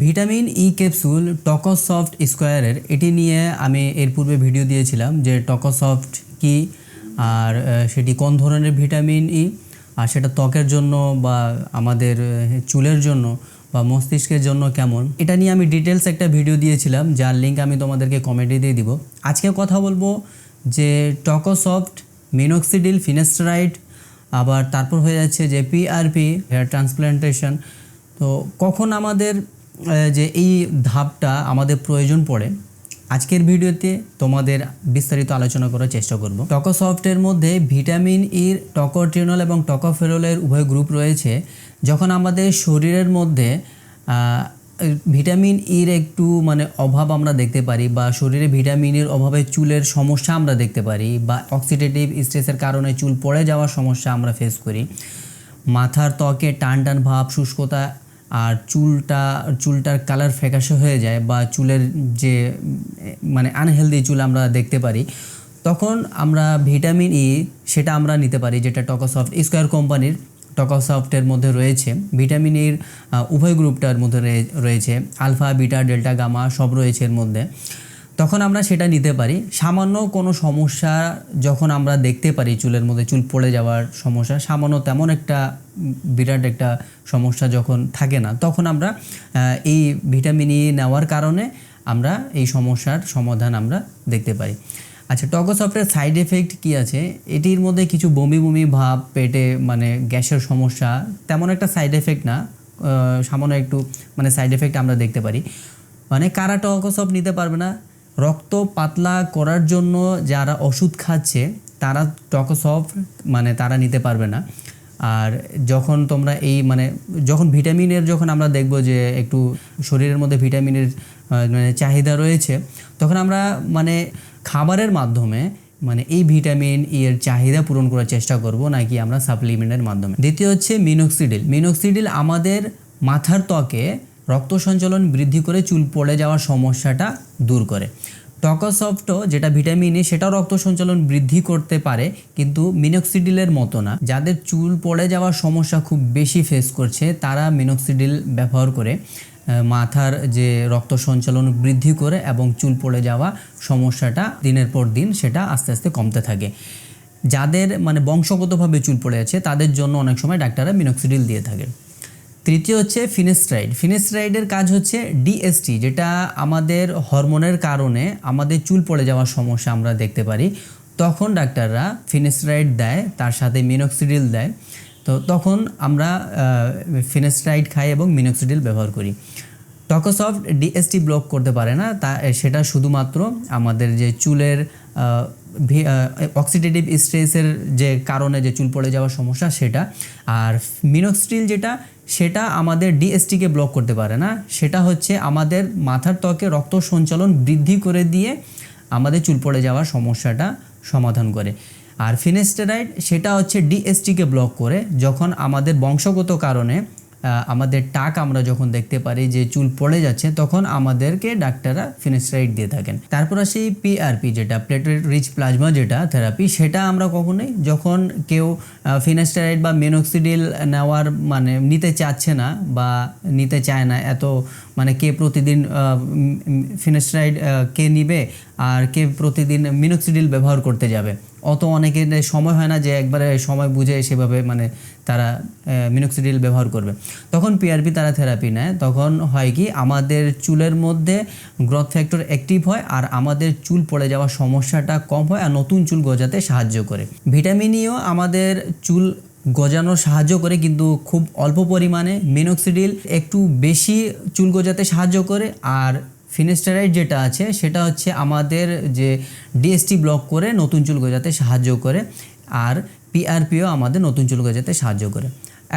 Vitamin E capsule টকোসফট স্কোয়ারের, এটি নিয়ে আমি এর পূর্বে ভিডিও দিয়েছিলাম যে টকোসফট কি, আর সেটি কোন ধরনের ভিটামিন ই, আর সেটা ত্বকের জন্য বা আমাদের চুলের জন্য বা মস্তিষ্কের জন্য কেমন। এটা নিয়ে আমি ডিটেলস একটা ভিডিও দিয়েছিলাম, যার লিঙ্ক আমি তোমাদেরকে কমেন্টে দিয়ে দিব। আজকে কথা বলব যে টকোসফট, মিনোক্সিডিল ফিনেস্টারাইড আবার তারপর হয়ে যাচ্ছে যে পিআরপি হেয়ার ট্রান্সপ্লান্টেশন। তো কখন আমাদের যে এই ধাপটা আমাদের প্রয়োজন পড়ে, আজকের ভিডিওতে তোমাদের বিস্তারিত আলোচনা করার চেষ্টা করব। টকোসফটের মধ্যে ভিটামিন ইর টকোট্রিনল এবং টকোফেরলের উভয় গ্রুপ রয়েছে। যখন আমাদের শরীরের মধ্যে ভিটামিন ইর একটু মানে অভাব আমরা দেখতে পারি বা শরীরে ভিটামিনের অভাবে চুলের সমস্যা আমরা দেখতে পারি বা অক্সিডেটিভ স্ট্রেসের কারণে চুল পড়ে যাওয়ার সমস্যা আমরা ফেস করি। মাথার ত্বকে টান টান ভাব, শুষ্কতা আর চুলটা, চুলটার কালার ফ্যাকাশে হয়ে যায় বা চুলের যে মানে আনহেলদি চুল আমরা দেখতে পারি, তখন আমরা ভিটামিন ই সেটা আমরা নিতে পারি, যেটা টকোসফট স্কোয়ার কোম্পানির টকোসফটের মধ্যে রয়েছে। ভিটামিন ইর উভয় গ্রুপটার মধ্যে রয়ে- রয়েছে। আলফা বিটা ডেল্টা গামা সব রয়েছে এর মধ্যে। তখন আমরা সেটা নিতে পারি। সামান্য কোনো সমস্যা যখন আমরা দেখতে পারি চুলের মধ্যে চুল পড়ে যাওয়ার সমস্যা, সামান্য তেমন একটা বিরাট একটা সমস্যা যখন থাকে না, তখন আমরা এই ভিটামিন ই নেওয়ার কারণে আমরা এই সমস্যার সমাধান আমরা দেখতে পারি। আচ্ছা টকোসফটের সাইড এফেক্ট কি আছে? এটির মধ্যে কিছু বমি বমি ভাব, পেটে মানে গ্যাসের সমস্যা, তেমন একটা সাইড এফেক্ট না সামান্য একটু মানে সাইড এফেক্ট আমরা দেখতে পারি। মানে কারা টকোসফট নিতে পারবে না? রক্ত পাতলা করার জন্য যারা ওষুধ খাচ্ছে, তারা টকোসফট মানে তারা নিতে পারবে না। আর যখন তোমরা এই মানে যখন ভিটামিনের, যখন আমরা দেখব যে একটু শরীরের মধ্যে ভিটামিনের মানে চাহিদা রয়েছে, তখন আমরা মানে খাবারের মাধ্যমে মানে এই ভিটামিন ই এর চাহিদা পূরণ করার চেষ্টা করব, নাকি আমরা সাপ্লিমেন্টের মাধ্যমে। দ্বিতীয় হচ্ছে মিনোক্সিডিল মিনোক্সিডিল আমাদের মাথার ত্বকে রক্ত সঞ্চালন বৃদ্ধি করে চুল পড়ে যাওয়ার সমস্যাটা দূর করে। টকোসফটও যেটা ভিটামিন ই সেটাও রক্ত সঞ্চালন বৃদ্ধি করতে পারে, কিন্তু মিনোক্সিডিলের মতো না। যাদের চুল পড়ে যাওয়ার সমস্যা খুব বেশি ফেস করছে, তারা মিনোক্সিডিল ব্যবহার করে মাথার যে রক্ত সঞ্চালন বৃদ্ধি করে এবং চুল পড়ে যাওয়া সমস্যাটা দিনের পর দিন সেটা আস্তে আস্তে কমতে থাকে। যাদের মানে বংশগতভাবে চুল পড়ে আছে তাদের জন্য অনেক সময় ডাক্তাররা মিনোক্সিডিল দিয়ে থাকে তৃতীয় হচ্ছে ফিনেস্ট্রাইড ফিনেস্ট্রাইডের কাজ হচ্ছে ডিএসটি যেটা আমাদের হরমোনের কারণে আমাদের চুল পড়ে যাওয়ার সমস্যা আমরা দেখতে পারি। তখন ডাক্তাররা ফিনেস্ট্রাইড দেয়, তার সাথে মিনোক্সিডিল দেয়। তো তখন আমরা ফিনেস্ট্রাইড খাই এবং মিনোক্সিডিল ব্যবহার করি। টকোসফট ডিএসটি ব্লক করতে পারে না, তা, সেটা শুধুমাত্র আমাদের যে চুলের অক্সিডেটিভ স্ট্রেসের যে কারণে যে চুল পড়ে যাওয়ার সমস্যা, সেটা। আর মিনোক্সিডিল যেটা সেটা আমাদের ডিএসটিকে ব্লক করতে পারে না। সেটা হচ্ছে আমাদের মাথার ত্বকে রক্ত সঞ্চালন বৃদ্ধি করে দিয়ে আমাদের চুল পড়ে যাওয়ার সমস্যাটা সমাধান করে। আর ফিনেস্টেরাইড সেটা হচ্ছে ডিএসটিকে ব্লক করে। যখন আমাদের বংশগত কারণে আমাদের টাক আমরা যখন দেখতে পারি যে চুল পড়ে যাচ্ছে, তখন আমাদেরকে ডাক্তাররা ফিনেস্ট্রাইড দিয়ে থাকেন। তারপর আসি পিআরপি যেটা প্লেটেড রিচ প্লাজমা যেটা থেরাপি সেটা আমরা কখনোই যখন কেউ ফিনেস্টারাইড বা মেনোক্সিডিল নেওয়ার মানে নিতে চাচ্ছে না বা নিতে চায় না, এত মানে কে প্রতিদিন ফিনেস্টারাইড কে নিবে আর কে প্রতিদিন মিনোক্সিডিল ব্যবহার করতে যাবে। অত অনেকের সময় হয় না যে একবারে সময় বুঝে সেভাবে মানে তারা মিনোক্সিডিল ব্যবহার করবে। তখন পিআরপি তারা থেরাপি নেয়। তখন হয় কি, আমাদের চুলের মধ্যে গ্রোথ ফ্যাক্টর অ্যাক্টিভ হয় আর আমাদের চুল পড়ে যাওয়ার সমস্যাটা কম হয় আর নতুন চুল গজাতে সাহায্য করে। ভিটামিন ইও আমাদের চুল গজানোর সাহায্য করে কিন্তু খুব অল্প পরিমাণে। মিনোক্সিডিল একটু বেশি চুল গজাতে সাহায্য করে আর ফিনেস্টারাইড যেটা আছে, সেটা হচ্ছে আমাদের যে ডিএসটি ব্লক করে নতুন চুল গজাতে সাহায্য করে, আর পিআরপিও আমাদের নতুন চুল গজাতে সাহায্য করে।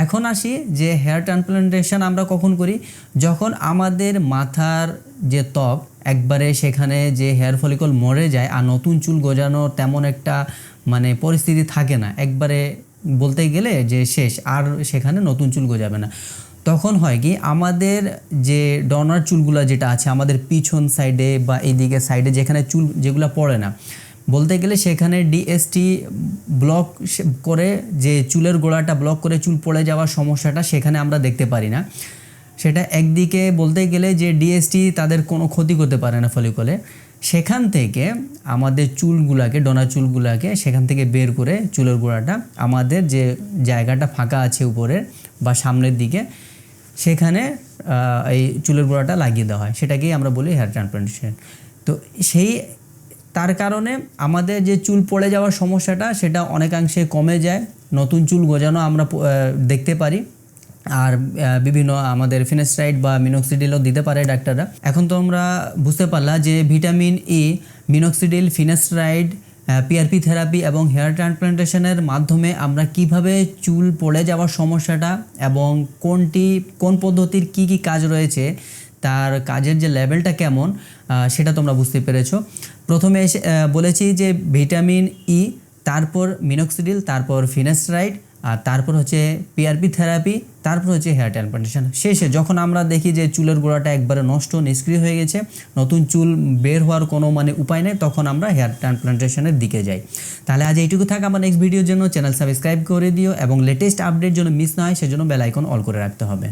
এখন আসি যে হেয়ার ট্রান্সপ্লান্টেশন আমরা কখন করি? যখন আমাদের মাথার যে ত্বক, একবারে সেখানে যে হেয়ার ফলিকল মরে যায়, আর নতুন চুল গজানোর তেমন একটা মানে পরিস্থিতি থাকে না। একবারে বলতে গেলে যে শেষ, আর সেখানে নতুন চুল গজাবে না। তখন হয় কি আমাদের যে ডনার চুলগুলো যেটা আছে, আমাদের পিছন সাইডে বা এইদিকে সাইডে যেখানে চুল যেগুলো পড়ে না, বলতে গেলে সেখানে ডিএসটি ব্লক করে যে চুলের গোড়াটা ব্লক করে চুল পড়ে যাওয়ার সমস্যাটা সেখানে আমরা দেখতে পারি না। সেটা একদিকে বলতে গেলে যে ডিএসটি তাদের কোনো ক্ষতি করতে পারে না ফলিকলে সেখান থেকে আমাদের চুলগুলাকে ডোনা চুলগুলাকে সেখান থেকে বের করে চুলের গোড়াটা আমাদের যে জায়গাটা ফাঁকা আছে উপরের বা সামনের দিকে সেখানে এই চুলের গোড়াটা লাগিয়ে দেওয়া হয়। সেটাকেই আমরা বলি হেয়ার ট্রান্সপ্লান্টেশন তো সেই, তার কারণে আমাদের যে চুল পড়ে যাওয়ার সমস্যাটা, সেটা অনেকাংশে কমে যায়। নতুন চুল গজানো আমরা দেখতে পারি। আর বিভিন্ন আমাদের ফিনেস্ট্রাইড বা মিনোক্সিডিলও দিতে পারে ডাক্তাররা। এখন তো আমরা বুঝতে পারলাম যে vitamin E minoxidil finasteride PRP therapy এবং হেয়ার ট্রান্সপ্লান্টেশনের মাধ্যমে আমরা কীভাবে চুল পড়ে যাওয়ার সমস্যাটা এবং কোনটি, কোন পদ্ধতির কি কি কাজ রয়েছে, তার কাজের যে লেভেলটা কেমন সেটা তোমরা বুঝতে পেরেছ। প্রথমে এসে বলেছি যে ভিটামিন ই তারপর মিনোক্সিডিল তারপর ফিনাস্ট্রাইড আর তারপর হচ্ছে পিআরপি থেরাপি তারপর হচ্ছে হেয়ার ট্রান্সপ্লান্টেশন শেষে যখন আমরা দেখি যে চুলের গোড়াটা একবারে নষ্ট, নিষ্ক্রিয় হয়ে গেছে, নতুন চুল বের হওয়ার কোনো মানে উপায় নেই, তখন আমরা হেয়ার ট্রান্সপ্লান্টেশনের দিকে যাই। তাহলে আজ এইটুকু থাক, আমার নেক্সট ভিডিওর জন্য চ্যানেল সাবস্ক্রাইব করে দিও এবং লেটেস্ট আপডেট যেন মিস না হয়, সেজন্য বেলাইকন অল করে রাখতে হবে।